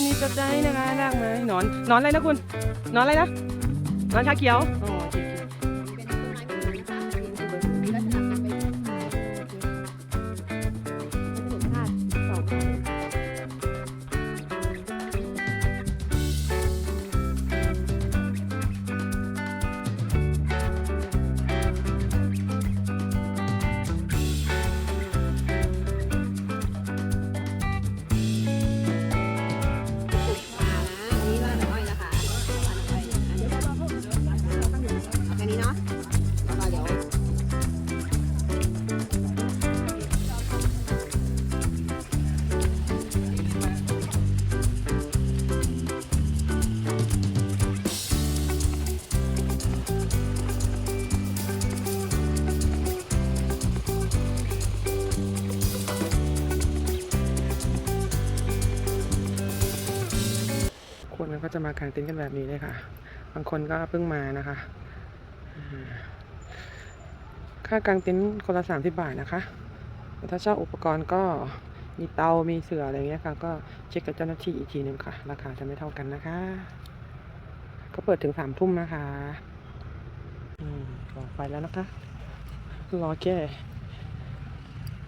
จะมีตะได้นะคะรากไม้หนอนหนอนอะไรนะคุณหนอนอะไรนะหนอนชาเขียวอ๋อ จะมากางเต็นท์กันแบบนี้เลยค่ะ บางคนก็เพิ่งมานะคะ ค่ากางเต็นท์คนละสามสิบบาทนะคะแต่ถ้าเช่าอุปกรณ์ก็มีเตา มีเสืออะไรเงี้ยค่ะ ก็เช็คกับเจ้าหน้าที่อีกทีหนึ่งค่ะ ราคาจะไม่เท่ากันนะคะ ก็เปิดถึงสามทุ่มนะคะ อืมก็ไปแล้วนะคะ รอแค่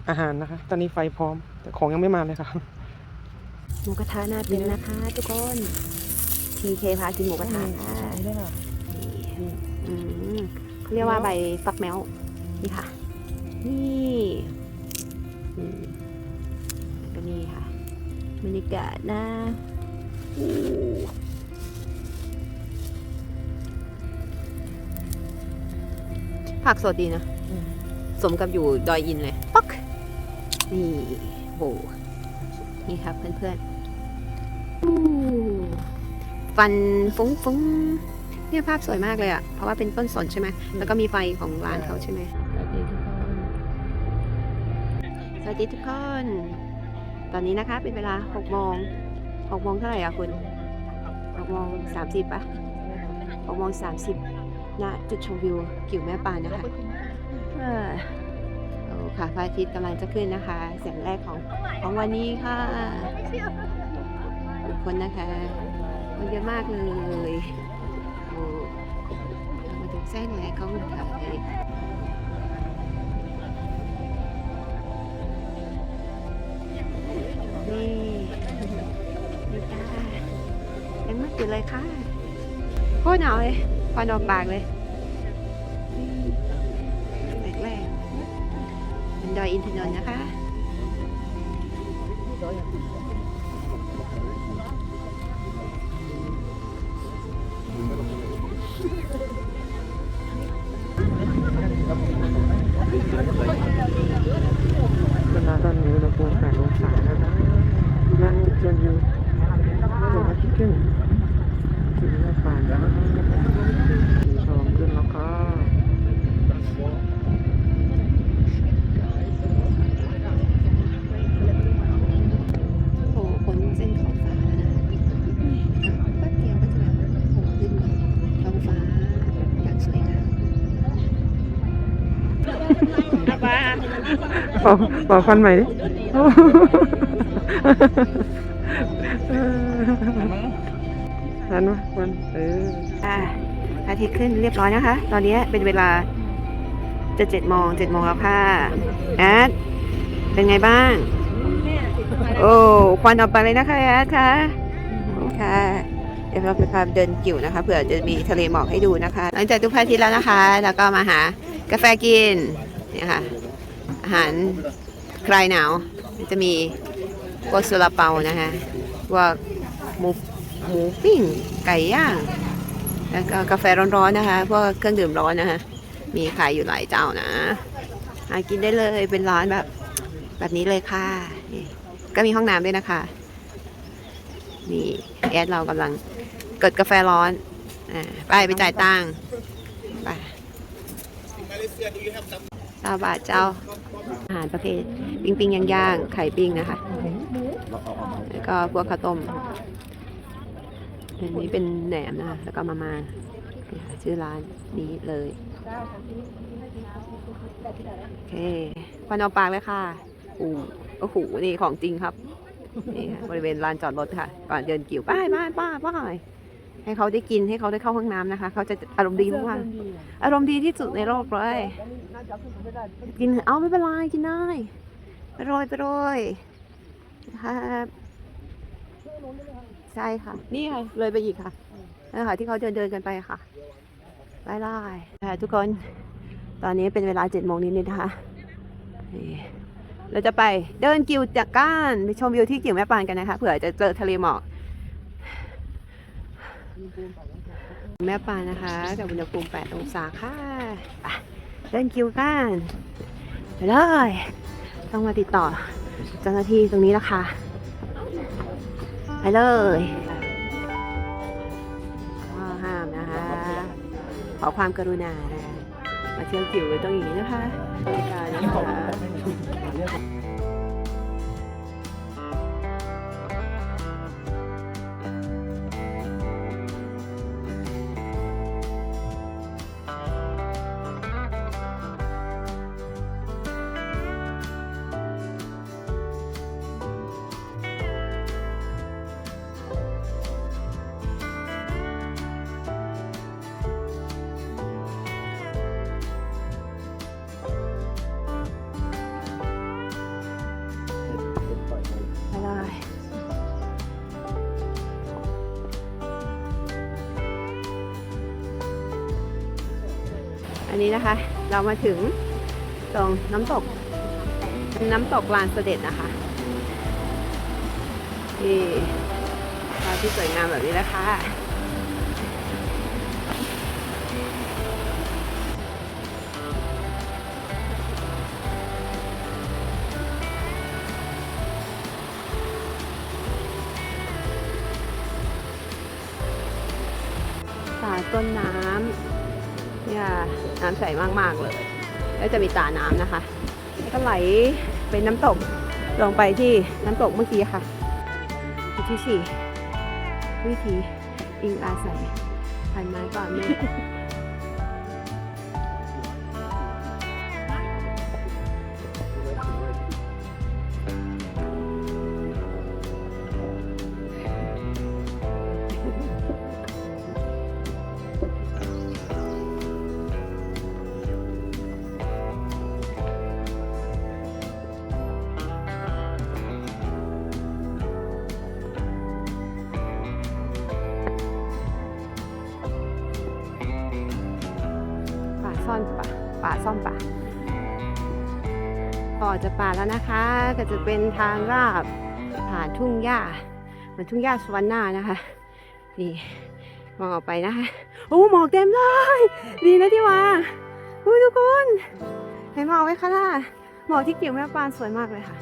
อาหารนะคะ ตอนนี้ไฟพร้อม แต่ของยังไม่มาเลยค่ะ หมูกระทะหน้าเต็นนะคะทุกคน ทีเคพากินหมูกระทะค่ะได้ค่ะอืมเขาเรียกว่าใบฟักแมวนี่ค่ะ นี่อืมก็นี่ค่ะ บรรยากาศนะอู้ผักสดดีนะอืมสมกับอยู่ดอยอินเลยปักนี่โหนี่ครับเพื่อนๆอู้ ฟันฟุ้งฟุ้งๆเนี่ยภาพสวยมากเลยอะ่ะ เพราะว่าเป็นต้นสนใช่ไหม แล้วก็มีไฟของร้านเขาใช่ไหมสวัสดีทุกคนสวัสดีทุกคน ตอนนี้นะคะเป็นเวลา6โมง6โมงเท่าไหร่อะคุณ6โมง30ปะ6โมง30ณจุดชมวิวกิ่วแม่ปานนะคะเออโอ้ค่ะพระอาทิตย์กำลังจะขึ้นนะคะแสงแรกของของวันนี้ค่ะทุกคนนะคะันเยอะมากเลยโอ้เรามาถึงแสงแรกของไทยนี่นี่จ้ายังมืดอยู่เลยค่ะโคตรหนาวเลยควันออกปากเลยแรกแรกเป็นดอยอินทนนท์นะคะ เป่าเป่าควันใหม่ดิทันวะควันเอออะอาทิตย์ขึ้นเรียบร้อยนะคะ ตอนนี้เป็นเวลาจะเจ็ดโมงเจ็ดโมงแล้วค่ะ แอด เป็นไงบ้าง โอ้ ควันออกไปเลยนะคะแอดค่ะ ค่ะเดี๋ยวเราไปพาเดินกิ่วนะคะ เผื่อจะมีทะเลหมอกให้ดูนะคะ หลังจากดูพระอาทิตย์แล้วนะคะ แล้วก็มาหากาแฟกิน เนี่ยค่ะ อาหารคลายหนาว จะมีพวกซาลาเปานะคะพวกหมูหมูปิ้งไก่ย่างแล้วก็กาแฟร้อนๆนะคะพวกเครื่องดื่มร้อนนะคะมีขายอยู่หลายเจ้านะหากินได้เลยเป็นร้านแบบ แบบนี้เลยค่ะนี่ก็มีห้องน้ำด้วยนะคะนี่แอดเรากำลังกดกาแฟร้อนอ่าไปไปจ่ายตังค์ไป สาบาทเจ้า อาหารประเภทปิ้งปิ้งย่างย่างๆไข่ปิ้งนะคะ แล้วก็พวกข้าวต้ม อันนี้เป็นแหนมนะคะแล้วก็มามาเนี่ยค่ะชื่อร้านนี้เลยโอเคควันออกปากเลยค่ะอูโอ้โหนี่ของจริงครับนี่ค่ะบริเวณลานจอดรถค่ะ ก่อนเดินกิ่วป้ายป้ายป้ายป้าย ให้เขาได้กินให้เขาได้เข้าห้องน้ำนะคะ เขาจะอารมณ์ดีมากๆอารมณ์ดีที่สุดในโลกเลย กินเอาไม่เป็นไรกินได้ไปโรยไปโรยนะครับใช่ค่ะ นี่ค่ะเลยไปอีกค่ะนั่นค่ะที่เขาเดินเดินๆกันไปค่ะไล่ไล่ค่ะทุกคนตอนนี้เป็นเวลาเจ็ดโมงนิดๆนะคะนี่เราจะไปเดินกิวจากก้านไปชมวิวที่กิ่วแม่ปานกันนะคะเผื่อจะเจอทะเลหมอก แม่ปานะคะกับอุณหภูมิ 8 องศาค่ะเดินกิวก้านไปเลยต้องมาติดต่อเจ้าหน้าที่ตรงนี้นะคะไปเลยข้อห้ามนะคะ ขอความกรุณานะมาเที่ยวกิวกันตรงนี้นะคะการนะคะ นี้นะคะ เรามาถึงตรงน้ำตก น้ำตกลานเสด็จนะคะนี่ภาพที่สวยงามแบบนี้นะคะป่าต้นน้ำ นี่ยน้ำใสมากๆเลยแล้วจะมีตาน้ำนะคะแล้วก็ไหลเป็นน้ำตกลงไปที่น้ำตกเมื่อกี้ค่ะจุดที่สี่วิธีอิงอาศัยพันไม้ก่อนเมฆ ซ่อนป่าป่าซ่อมป่าต่อจากป่าแล้วนะคะ ก็จะเป็นทางราบผ่านทุ่งหญ้าเหมือนทุ่งหญ้าสวรรค์หน้านะคะ นี่มองออกไปนะคะโอ้หมอกเต็มเลย ดีนะที่ว่าอู้ทุกคนเห็นหมอกไหมคะล่ะหมอกที่กิ่วแม่ปานสวยมากเลยค่ะ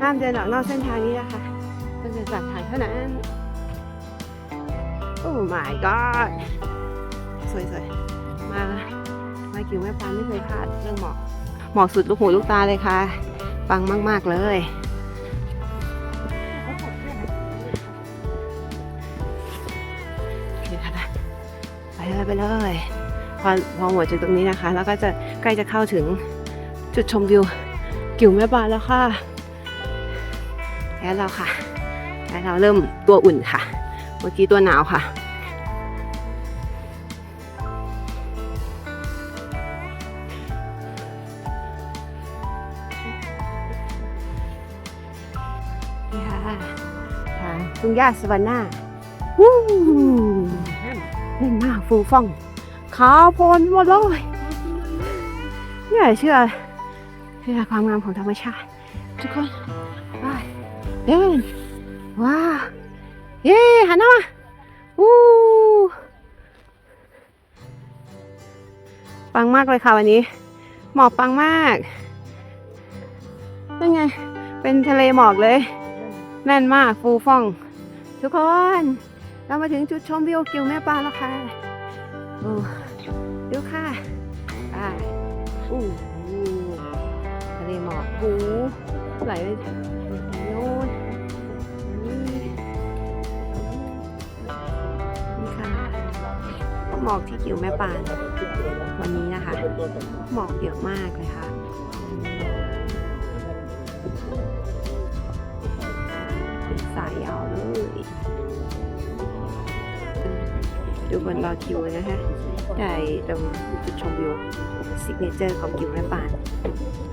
ห้ามเดินออกนอกเส้นทางนี้นะคะต้องเดินจากทางเท่านั้นโอ้ my god สวยๆ กิวแม่ปานไม่เคยพลาดเรื่องหมอกหมอกสุดลูกหูลูกตาเลยค่ะปังมาก ๆ เลย ไปเลยไปเลย พอพอหมดจากตรงนี้นะคะ แล้วก็จะใกล้จะเข้าถึงจุดชมวิว กิ่วแม่ปานแล้วค่ะแล้วเราค่ะแล้วเราเริ่มตัวอุ่นค่ะ เมื่อกี้ตัวหนาวค่ะ ทุ่งหญ้าสวรรค์หน้าวู้เล่นมากฟูฟ่องขาวโพลนหมดเลยเนี่ยเชื่อเชื่อความงามของธรรมชาติ ทุกคนไปเดินว้าวเย้หันหน้ามาวู้ปังมากเลยค่ะวันนี้ หมอกปังมากเป็นไง เป็นทะเลหมอกเลย แน่นมากฟูฟ่อง ทุกคน เรามาถึงจุดชมวิวกิวแม่ปลาแล้วค่ะโอ้ดูค่ะอ่าอู้หูทะเลหมอกหูไหลไปโน่นนี่นี่ค่ะหมอกที่กิวแม่ปานวันนี้นะคะ หมอกเยอะมากเลยค่ะ สายยาวเลย ดูคนรอคิวนะคะได้ตรงจุดชมวิวซิกเนเจอร์ของกิวแม่ปาน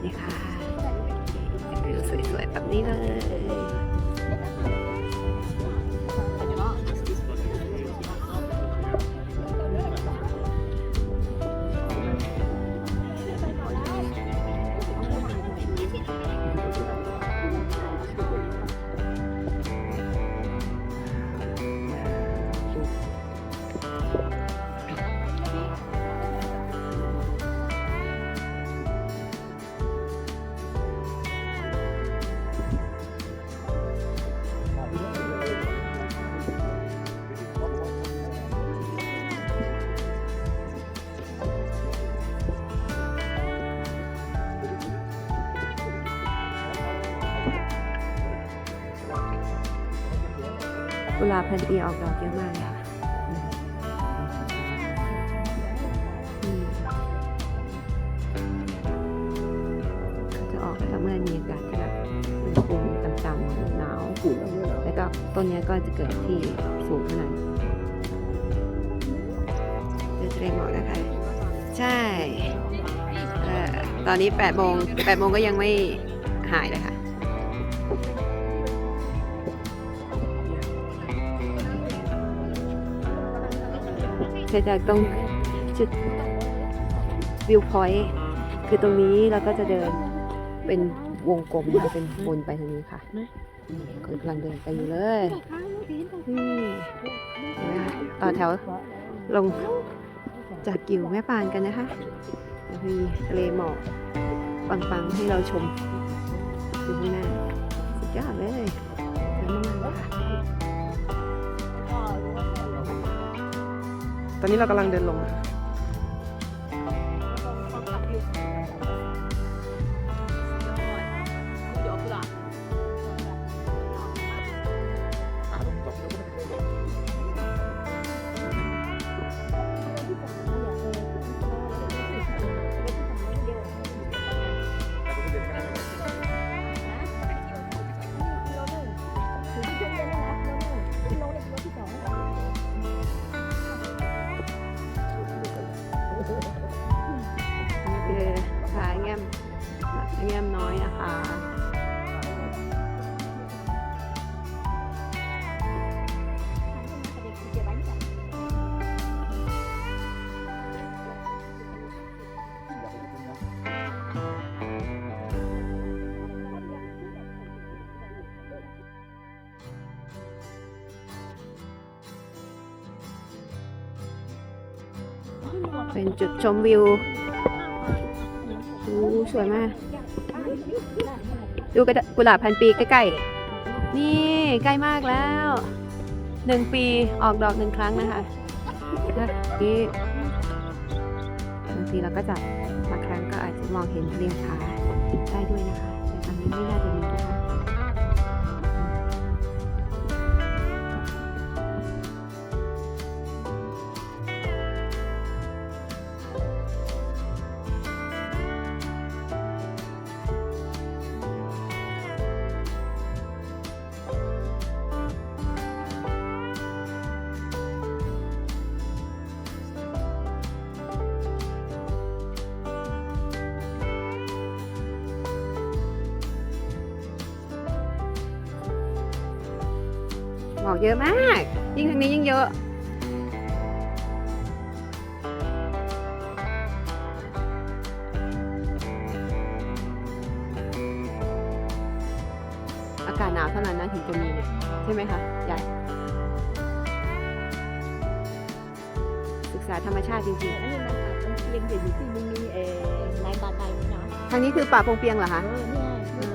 นี่ค่ะวิวสวยๆแบบนี้เลย กุหลาบพันปีออกดอกเยอะมากเลยค่ะอืมเขาจะออกแต่เมื่อมีอากาศที่แบบอุณหภูมิต่ำๆหนาวขุ่นแล้วก็ต้นนี้ก็จะเกิดที่สูงขนาดเจอทะเลหมอกนะคะ ใช่ ตอนนี้8โมง8โมงก็ยังไม่หายเลยค่ะ เสร็จจากตรงจุดวิวพอยต์คือตรงนี้เราก็จะเดินเป็นวงกลมนะคะเป็นวนไปทางนี้ค่ะคนกำลังเดินไปอยู่เลยนี่ต่อแถวลงจากกิวแม่ปานกันนะคะมีทะเลหมอกปังๆให้เราชมอยู่ข้างหน้าสุดยอดเลยสวยมากๆค่ะ ตอนนี้เรากำลังเดินลง เป็นจุดชมวิวอู้สวยมาก ดูกระดากุหลาบพันปีใกล้ๆ นี่ใกล้มากแล้วหนึ่งปีออกดอกหนึ่งครั้งนะคะนี่บางทีเราก็จะบางครั้งก็อาจจะมองเห็นเรียงผาได้ด้วยนะคะแต่ตอนนี้ไม่น่าจะมี หมอกเยอะมาก ยิ่งทางนี้ยิ่งเยอะอากาศหนาวเท่านั้นนะถึงจะมีเนี่ยใช่ไหมคะใหญ่ศึกษาธรรมชาติจริงอันนี้มันอาจจะเพียงเดี๋ยวอยู่ที่มันมีเอ่อลายบาดใดนี่นะๆทางนี้คือป่าพงเปียงเหรอเอคะอเนี่ยเนี่ย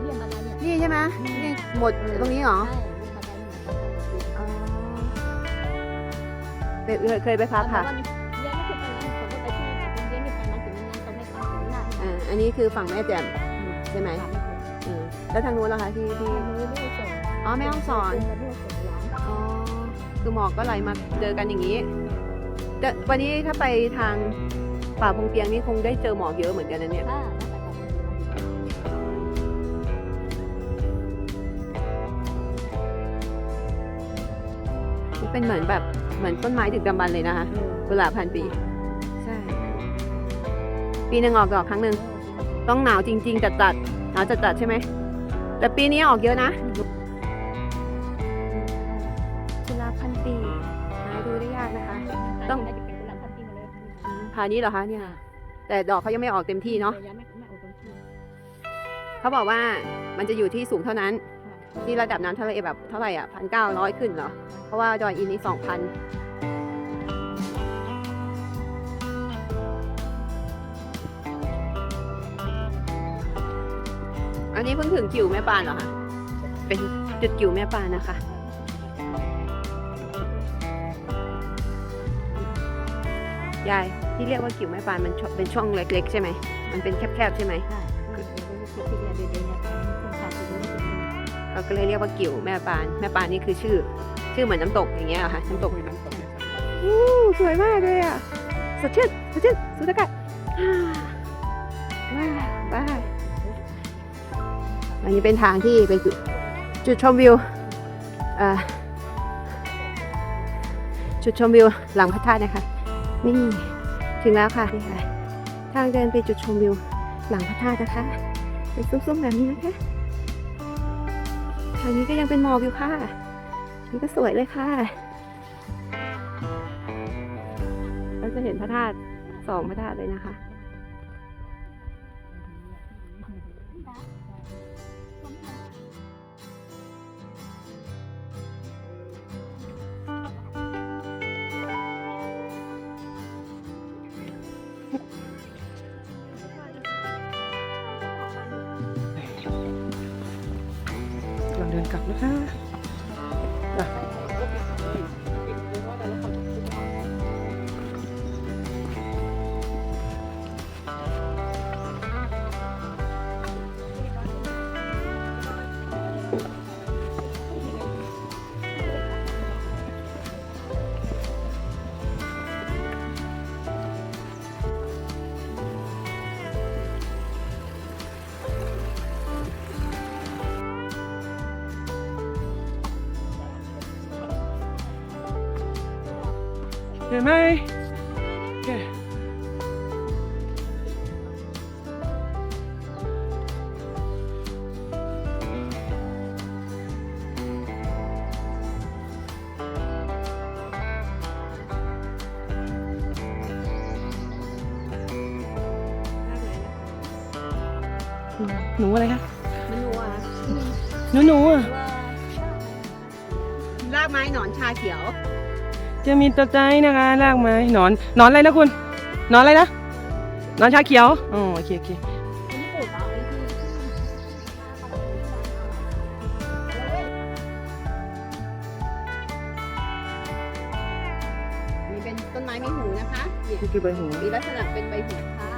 เรื่องบาดใดเนี่ยนี่ใช่ไหมนี่หมดตรงนี้เหรอ ใช่ เคยเคยไปพักค่ะเรียนไม่เคยไปนะผมก็ไปที่แต่ผมเรียนไม่ไปมาถึงนั้นตรงไม่ไปถึงหน้าที่อ่าอันนี้คือฝั่งแม่แจ่มใช่ไหมอืมแล้วทางนู้นล่ะคะที่ที่ที่นู้นไม่ได้ส่งอ๋อแม่ห้องสอนไม่ได้ส่งหลานอ๋อคือหมอกก็ไหลมาเจอกันอย่างนี้แต่วันนี้ถ้าไปทางป่าพงเปียงนี่คงได้เจอหมอกเยอะเหมือนกันนะเนี่ยค่ะแล้วไปทำมันเป็นเหมือนแบบ เหมือนต้นไม้ดึกดำบรรพ์เลยนะคะกุหลาบพันปีใช่ปีหนึ่งออกดอกครั้งหนึ่งต้องหนาวจริง ๆ จัดจัดๆหนาวจัดจัดๆใช่ไหมแต่ปีนี้ออกเยอะนะกุหลาบพันปีหาดูได้ยากนะคะ ต้องน่าจะเป็นกุหลาบพันปีมาเลยพานี้เหรอคะเนี่ยแต่ดอกเขายังไม่ออกเต็มที่เนาะยังไม่ไม่ออกตรงที่เขาบอกว่ามันจะอยู่ที่สูงเท่านั้น ที่ระดับน้ำทะเลแบบเท่าไหร่อะพันเก้าร้อยขึ้นเหรอ เพราะว่าดอยอินนี่สองพันอันนี้เพิ่งถึงกิ่วแม่ปานเหรอคะ เป็นจุดกิ่วแม่ปานนะคะยายที่เรียกว่ากิ่วแม่ปานมันช่วเป็นช่องเล็กๆ ใช่ไหม มันเป็นแคบๆ ใช่ไหมค่ ก็เลยเรียกว่ากิ่วแม่ปาน แม่ปานนี่คือชื่อ ชื่อเหมือนน้ำตกอย่างเงี้ยเหรอคะน้ำตกอู้สวยมากเลยอะสดชื่นสดชื่นสุดอากาศว้าวว้าวอันนี้เป็นทางที่เป็นจุดจุดชมวิวเอ่อจุดชมวิวหลังพระธาตุนะคะนี่ถึงแล้วค่ะนี่ค่ะ ทางเดินไปจุดชมวิวหลังพระธาตุนะคะเป็นซุ้มๆแบบนี้นะคะ ทางนี้ก็ยังเป็นหมอกอยู่ค่ะ นี่ก็สวยเลยค่ะ เราจะเห็นพระธาตุสองพระธาตุเลยนะคะ เห็นไหมโอเคหนูอะไรคะมันนัวหนูหนูอะรากไม้หนอนชาเขียว จะมีตัวใจนะคะรากไม้หนอนหนอนอะไรนะคุณหนอนอะไรนะหนอนชาเขียวอ๋อโอเคโอเคนี่เป็นต้นไม้มีหูนะคะเนี่ยนี่คือใบหูมีลักษณะเป็นใบหูค่ะ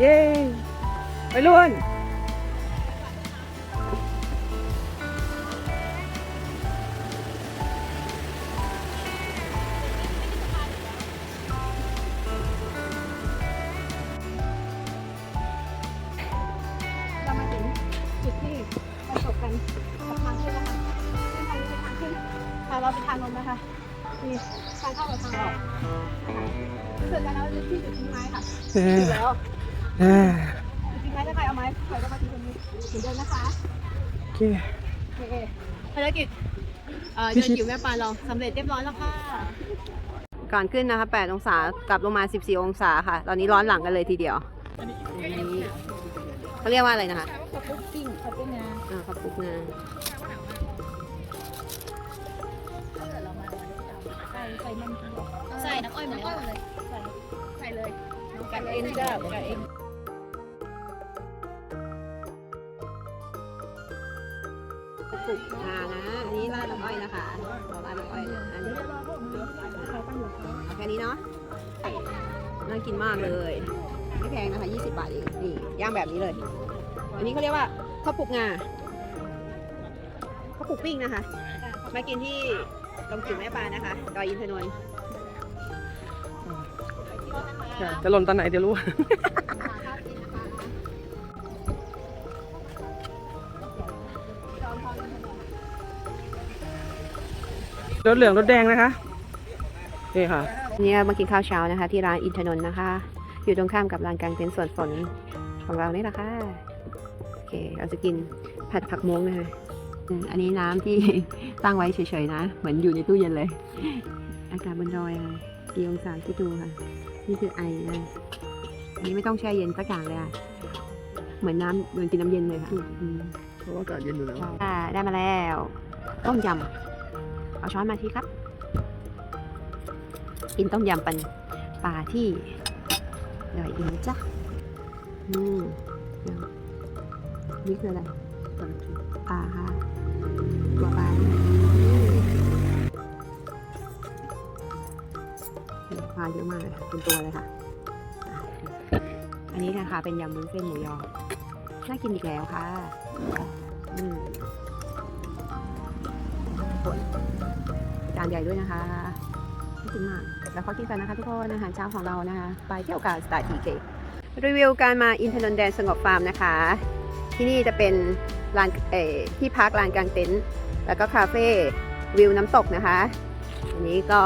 เย้ไปลุ่นเรามาถึงจุดที่ประสบกันกับทางขึ้นนะคะซึ่งทางนี้ทางขึ้นทางเราเป็ทางลงนะคะ มีทางเข้ากับทางออกเะคะรู้กแล้วะที่จุดทิ้งไม้ค่ะถึงแล้ว ออจุดทิ้งไม้ถ้าใครเอาไม้ใครก็มาทิ้งตรงนี้เหมือนเดิมนะคะโอเค โอเคภารกิจเอ่อพิเดินชิตจิ๋วแม่ปลาเราสำเร็จเรียบร้อยแล้วค่ะ ก่อนขึ้นนะคะ 8 องศากลับลงมา 14 องศาค่ะ ตอนนี้ร้อนหลังกันเลยทีเดียวอันนี้เขาเรียกว่าอะไรนะคะเขาปุ๊บปิ้งเขาเป็นงาอ่าข้าวปุกงาใส่ใส่มันใส่น้ำอ้อยหมดเลย ใส่ใส่เลย กัดเองจ้ากัดเอง ปลุกงานะอันนี้ราดน้ำอ้อยนะคะเราราดน้ำอ้อยนะอันนี้เอาแค่นี้เนาะน่ากินมากเลยไม่แพงนะคะ 20 บาทเองนี่ย่างแบบนี้เลย อันนี้เขาเรียกว่าข้าวปุกงาข้าวปุกปิ้งนะคะ มากินที่ตรงจิ๋วแม่ปลานะคะดอยอินทนนท์จะหล่นตอนไหนเดี๋ยวรู้ รถเหลืองรถแดงนะคะนี่ค่ะวันนี้มากินข้าวเช้านะคะ ที่ร้านอินทนนท์นะคะ อยู่ตรงข้ามกับร้านกลางเต็นท์สวนฝนของเรานี่แหละค่ะโอเคเราจะกินผัดผักม้งนะคะอืมอันนี้น้ำที่ตั้งไว้เฉยๆนะ เหมือนอยู่ในตู้เย็นเลย อากาศบนดอยค่ะกี่องศาที่ดูค่ะ นี่คือไอนะอันนี้ไม่ต้องแช่เย็นสักอย่างเลยอะเหมือนน้ำเหมือนกินน้ำเย็นเลยค่ะอืมเพราะว่าอากาศเย็นอยู่แล้วอ่าได้มาแล้วต้มยำ เอาช้อนมาที่ครับ กินต้มยำป็นปลาที่อร่อยดีนจ้ะอืมนี่คืออะไรปลาค่ะตัวปลาเนี่ยปลาเยอะมากเลยค่ะเป็นตัวเลยค่ะ อันนี้นะคะเป็นยำมุ้นเส้นหมูยอน่ากินอีกแล้วค่ะ อืมผลจาน ใหญ่ด้วยนะคะน่ากินมากแล้วขอกินกันนะคะทุกคนอาหารเช้าของเรานะคะ ไปเที่ยวกับสตาร์ทีเครีวิวการมาอินทนนท์แดนสงบฟาร์มนะคะ ที่นี่จะเป็นลานเออที่พักลานกลางเต็นท์แล้วก็คาเฟ่วิวน้ำตกนะคะ อันนี้ก็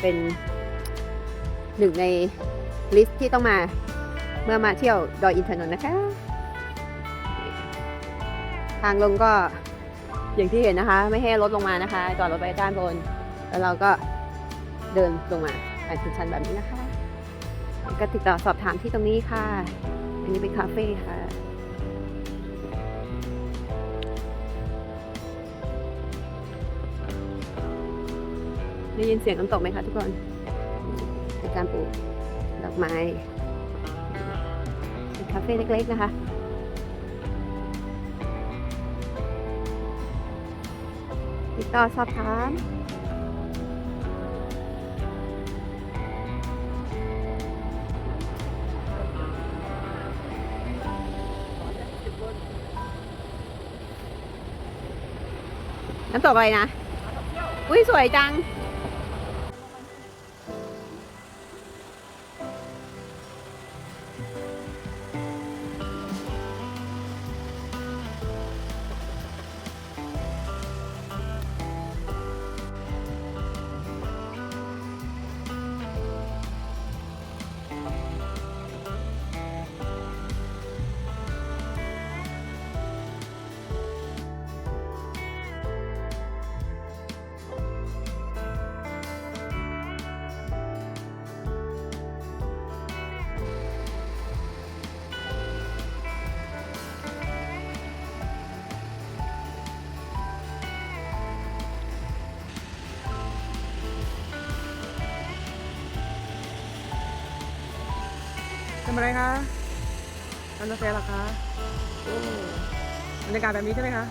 เป็นหนึ่งในลิสต์ที่ต้องมาเมื่อมาเที่ยวดอยอินทนนท์นะคะ ทางลงก็ อย่างที่เห็นนะคะ ไม่ให้รถลงมานะคะจอดรถไว้ด้านบน แล้วเราก็เดินลงมาผ่านชันแบบนี้นะคะ ก็ติดต่อสอบถามที่ตรงนี้ค่ะ อันนี้เป็นคาเฟ่ค่ะได้ยินเสียงน้ำตกไหมคะทุกคนเป็นการปลูกดอกไม้เป็นคาเฟ่เล็กๆนะคะ ต่อสอบถามน้ำตกอะไรนะ อุ้ยสวยจัง ทำอะไรคะทำกาแฟเหรอคะโอ้บรรยากาศแบบนี้ใช่ไหมคะ